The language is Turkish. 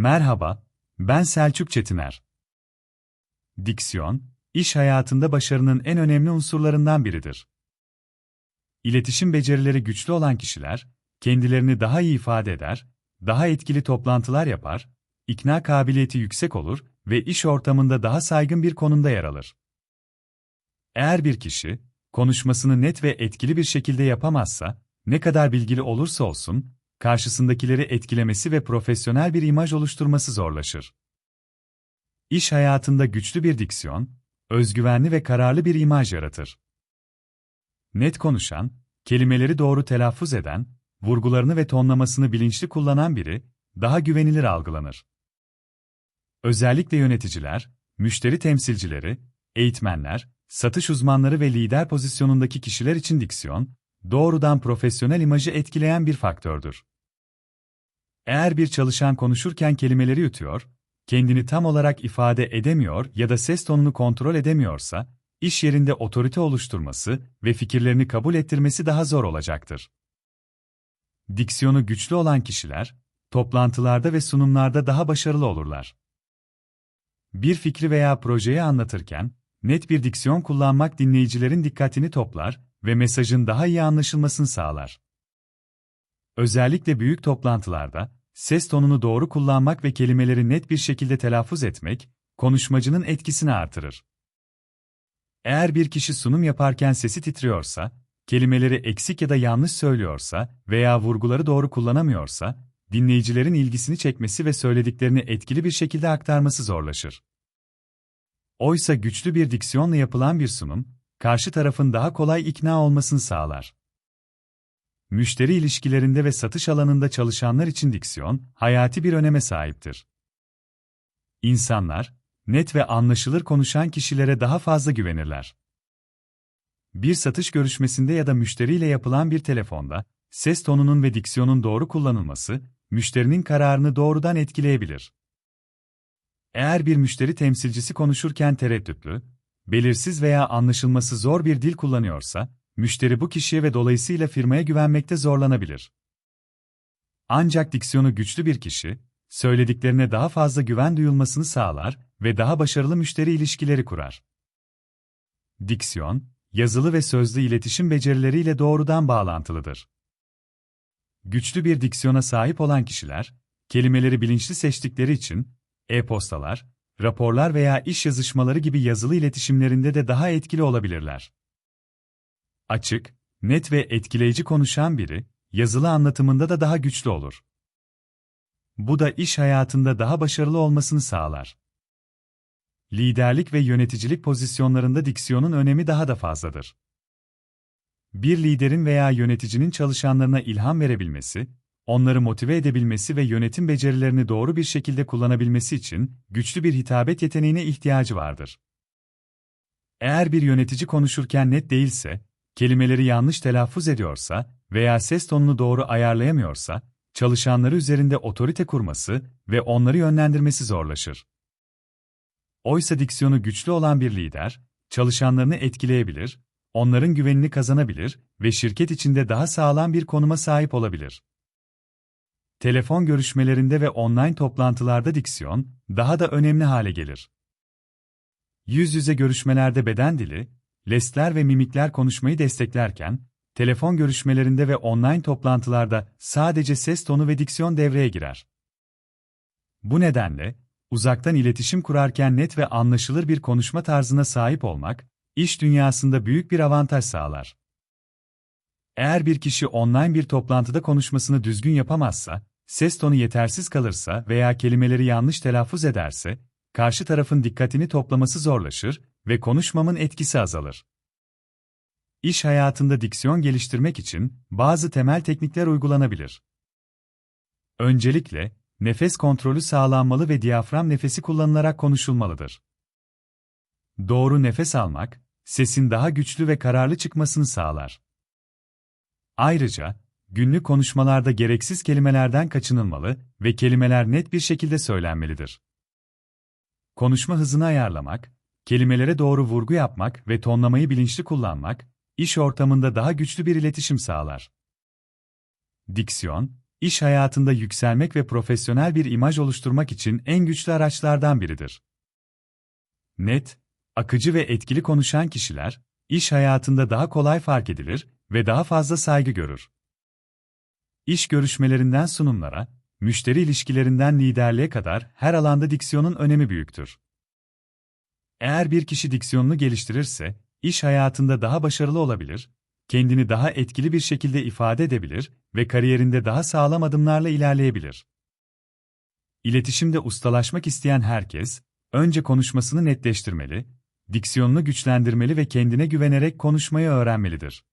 Merhaba, ben Selçuk Çetiner. Diksiyon, iş hayatında başarının en önemli unsurlarından biridir. İletişim becerileri güçlü olan kişiler, kendilerini daha iyi ifade eder, daha etkili toplantılar yapar, ikna kabiliyeti yüksek olur ve iş ortamında daha saygın bir konumda yer alır. Eğer bir kişi, konuşmasını net ve etkili bir şekilde yapamazsa, ne kadar bilgili olursa olsun, karşısındakileri etkilemesi ve profesyonel bir imaj oluşturması zorlaşır. İş hayatında güçlü bir diksiyon, özgüvenli ve kararlı bir imaj yaratır. Net konuşan, kelimeleri doğru telaffuz eden, vurgularını ve tonlamasını bilinçli kullanan biri, daha güvenilir algılanır. Özellikle yöneticiler, müşteri temsilcileri, eğitmenler, satış uzmanları ve lider pozisyonundaki kişiler için diksiyon, doğrudan profesyonel imajı etkileyen bir faktördür. Eğer bir çalışan konuşurken kelimeleri yutuyor, kendini tam olarak ifade edemiyor ya da ses tonunu kontrol edemiyorsa, iş yerinde otorite oluşturması ve fikirlerini kabul ettirmesi daha zor olacaktır. Diksiyonu güçlü olan kişiler, toplantılarda ve sunumlarda daha başarılı olurlar. Bir fikri veya projeyi anlatırken, net bir diksiyon kullanmak dinleyicilerin dikkatini toplar ve mesajın daha iyi anlaşılmasını sağlar. Özellikle büyük toplantılarda, ses tonunu doğru kullanmak ve kelimeleri net bir şekilde telaffuz etmek, konuşmacının etkisini artırır. Eğer bir kişi sunum yaparken sesi titriyorsa, kelimeleri eksik ya da yanlış söylüyorsa veya vurguları doğru kullanamıyorsa, dinleyicilerin ilgisini çekmesi ve söylediklerini etkili bir şekilde aktarması zorlaşır. Oysa güçlü bir diksiyonla yapılan bir sunum, karşı tarafın daha kolay ikna olmasını sağlar. Müşteri ilişkilerinde ve satış alanında çalışanlar için diksiyon, hayati bir öneme sahiptir. İnsanlar, net ve anlaşılır konuşan kişilere daha fazla güvenirler. Bir satış görüşmesinde ya da müşteriyle yapılan bir telefonda, ses tonunun ve diksiyonun doğru kullanılması, müşterinin kararını doğrudan etkileyebilir. Eğer bir müşteri temsilcisi konuşurken tereddütlü, belirsiz veya anlaşılması zor bir dil kullanıyorsa, müşteri bu kişiye ve dolayısıyla firmaya güvenmekte zorlanabilir. Ancak diksiyonu güçlü bir kişi, söylediklerine daha fazla güven duyulmasını sağlar ve daha başarılı müşteri ilişkileri kurar. Diksiyon, yazılı ve sözlü iletişim becerileriyle doğrudan bağlantılıdır. Güçlü bir diksiyona sahip olan kişiler, kelimeleri bilinçli seçtikleri için, e-postalar, raporlar veya iş yazışmaları gibi yazılı iletişimlerinde de daha etkili olabilirler. Açık, net ve etkileyici konuşan biri, yazılı anlatımında da daha güçlü olur. Bu da iş hayatında daha başarılı olmasını sağlar. Liderlik ve yöneticilik pozisyonlarında diksiyonun önemi daha da fazladır. Bir liderin veya yöneticinin çalışanlarına ilham verebilmesi, onları motive edebilmesi ve yönetim becerilerini doğru bir şekilde kullanabilmesi için güçlü bir hitabet yeteneğine ihtiyacı vardır. Eğer bir yönetici konuşurken net değilse, kelimeleri yanlış telaffuz ediyorsa veya ses tonunu doğru ayarlayamıyorsa, çalışanları üzerinde otorite kurması ve onları yönlendirmesi zorlaşır. Oysa diksiyonu güçlü olan bir lider, çalışanlarını etkileyebilir, onların güvenini kazanabilir ve şirket içinde daha sağlam bir konuma sahip olabilir. Telefon görüşmelerinde ve online toplantılarda diksiyon daha da önemli hale gelir. Yüz yüze görüşmelerde beden dili, lestler ve mimikler konuşmayı desteklerken, telefon görüşmelerinde ve online toplantılarda sadece ses tonu ve diksiyon devreye girer. Bu nedenle, uzaktan iletişim kurarken net ve anlaşılır bir konuşma tarzına sahip olmak, iş dünyasında büyük bir avantaj sağlar. Eğer bir kişi online bir toplantıda konuşmasını düzgün yapamazsa, ses tonu yetersiz kalırsa veya kelimeleri yanlış telaffuz ederse, karşı tarafın dikkatini toplaması zorlaşır ve konuşmamın etkisi azalır. İş hayatında diksiyon geliştirmek için bazı temel teknikler uygulanabilir. Öncelikle, nefes kontrolü sağlanmalı ve diyafram nefesi kullanılarak konuşulmalıdır. Doğru nefes almak, sesin daha güçlü ve kararlı çıkmasını sağlar. Ayrıca, günlük konuşmalarda gereksiz kelimelerden kaçınılmalı ve kelimeler net bir şekilde söylenmelidir. Konuşma hızını ayarlamak, kelimelere doğru vurgu yapmak ve tonlamayı bilinçli kullanmak, iş ortamında daha güçlü bir iletişim sağlar. Diksiyon, iş hayatında yükselmek ve profesyonel bir imaj oluşturmak için en güçlü araçlardan biridir. Net, akıcı ve etkili konuşan kişiler, iş hayatında daha kolay fark edilir ve daha fazla saygı görür. İş görüşmelerinden sunumlara, müşteri ilişkilerinden liderliğe kadar her alanda diksiyonun önemi büyüktür. Eğer bir kişi diksiyonunu geliştirirse, iş hayatında daha başarılı olabilir, kendini daha etkili bir şekilde ifade edebilir ve kariyerinde daha sağlam adımlarla ilerleyebilir. İletişimde ustalaşmak isteyen herkes, önce konuşmasını netleştirmeli, diksiyonunu güçlendirmeli ve kendine güvenerek konuşmayı öğrenmelidir.